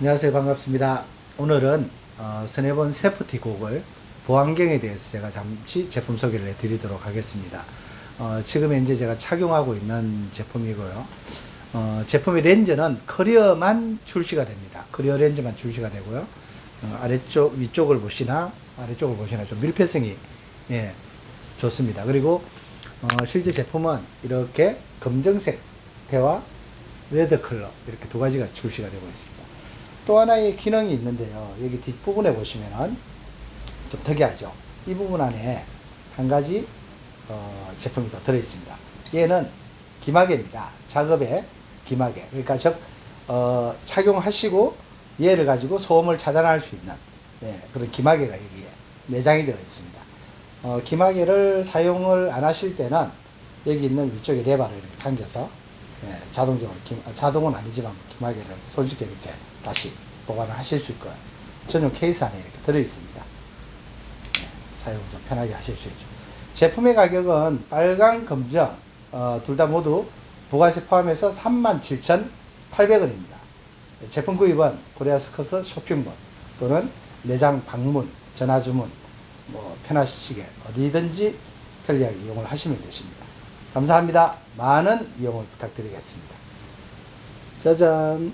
안녕하세요. 반갑습니다. 오늘은 어, 스네본 세프티 고글 보안경에 대해서 제가 잠시 제품 소개를 해 드리도록 하겠습니다. 어, 지금 현재 제가 착용하고 있는 제품이고요. 어, 제품의 렌즈는 커리어만 출시가 됩니다. 커리어 렌즈만 출시가 되고요. 어, 아래쪽, 위쪽을 보시나 아래쪽을 보시나 좀 밀폐성이 예, 좋습니다. 그리고 어, 실제 제품은 이렇게 검정색 대와 레드 컬러 이렇게 두 가지가 출시가 되고 있습니다. 또 하나의 기능이 있는데요. 여기 뒷부분에 보시면은 좀 특이하죠. 이 부분 안에 한 가지 어, 제품이 더 들어 있습니다. 얘는 기마개입니다. 작업에 기마개. 그러니까 즉 어, 착용하시고 얘를 가지고 소음을 차단할 수 있는 예, 그런 기마개가 여기에 내장이 되어 있습니다. 어, 기마개를 사용을 안 하실 때는 여기 있는 위쪽에 이렇게 당겨서 예, 자동적으로 기, 아, 자동은 아니지만 기마개를 솔직히 이렇게 다시 보관을 하실 수 있고요. 전용 케이스 안에 이렇게 들어 있습니다. 예, 사용 좀 편하게 하실 수 있죠. 제품의 가격은 빨강, 검정 어, 둘 다 모두 부가세 포함해서 37,800원입니다. 제품 구입은 코리아스커스 쇼핑몰 또는 매장 방문, 전화 주문 뭐 편하시게 어디든지 편리하게 이용을 하시면 되십니다. 감사합니다. 많은 이용을 부탁드리겠습니다. 짜잔.